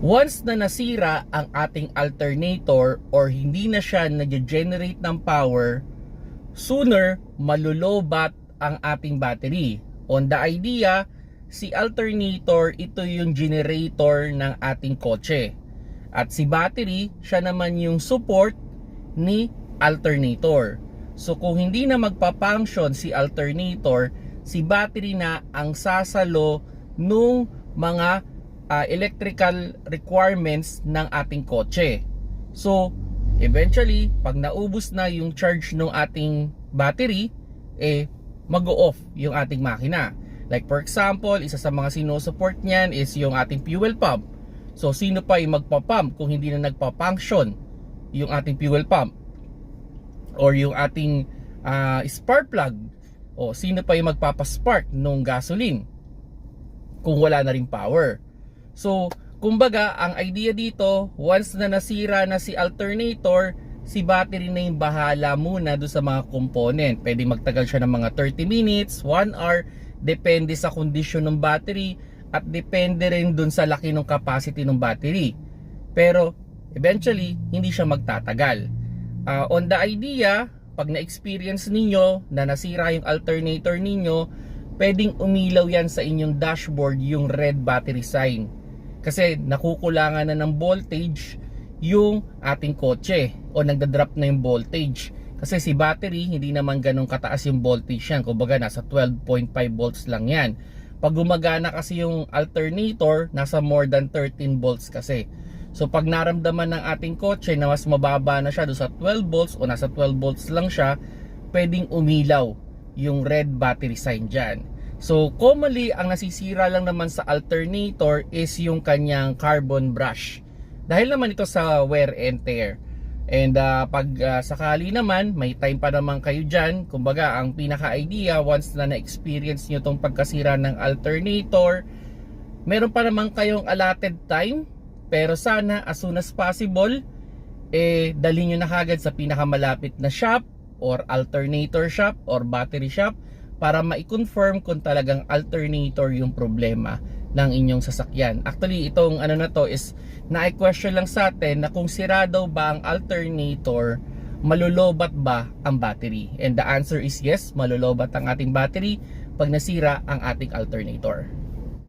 Once na nasira ang ating alternator or hindi na siya nag-generate ng power, sooner malulobat ang ating battery. On the idea, si alternator ito yung generator ng ating kotse. At si battery, siya naman yung support ni alternator. So kung hindi na magpa-function si alternator, si battery na ang sasalo nung mga ah, electrical requirements ng ating kotse. So, eventually, pag naubos na yung charge ng ating battery, eh, mag-off yung ating makina. Like for example, isa sa mga sinusupport niyan is yung ating fuel pump. So, sino pa yung magpa-pump kung hindi na nagpa-function yung ating fuel pump? Or yung ating ah, spark plug? O sino pa yung magpapa-spark nung gasoline? Kung wala na rin power. So, kumbaga, ang idea dito, once na nasira na si alternator, si battery na yung bahala muna do sa mga component. Pwede magtagal siya ng mga 30 minutes, 1 hour, depende sa kondisyon ng battery at depende rin dun sa laki ng capacity ng battery. Pero, eventually, hindi siya magtatagal. Ah, on the idea, pag na-experience ninyo na nasira yung alternator ninyo, pwedeng umilaw yan sa inyong dashboard yung red battery sign. Kasi nakukulangan na ng voltage yung ating kotse o nagda-drop na yung voltage. Kasi si battery, hindi naman ganun kataas yung voltage yan. Kumbaga, nasa 12.5 volts lang yan. Pag gumagana kasi yung alternator, nasa more than 13 volts kasi. So pag naramdaman ng ating kotse na mas mababa na siya do sa 12 volts o nasa 12 volts lang siya, pwedeng umilaw yung red battery sign dyan. So commonly ang nasisira lang naman sa alternator is yung kanyang carbon brush. Dahil naman ito sa wear and tear. And ah, pag ah, sakali naman, may time pa naman kayo dyan. Kumbaga, ang pinaka-idea, once na na-experience nyo tong pagkasira ng alternator, meron pa naman kayong allotted time pero sana as soon as possible eh dali nyo na kagad sa pinakamalapit na shop or alternator shop or battery shop para ma-confirm kung talagang alternator yung problema ng inyong sasakyan. Actually, itong ano na to is na-question lang sa atin na kung sira daw ba ang alternator, malulobat ba ang battery? And the answer is yes, malulobat ang ating battery pag nasira ang ating alternator.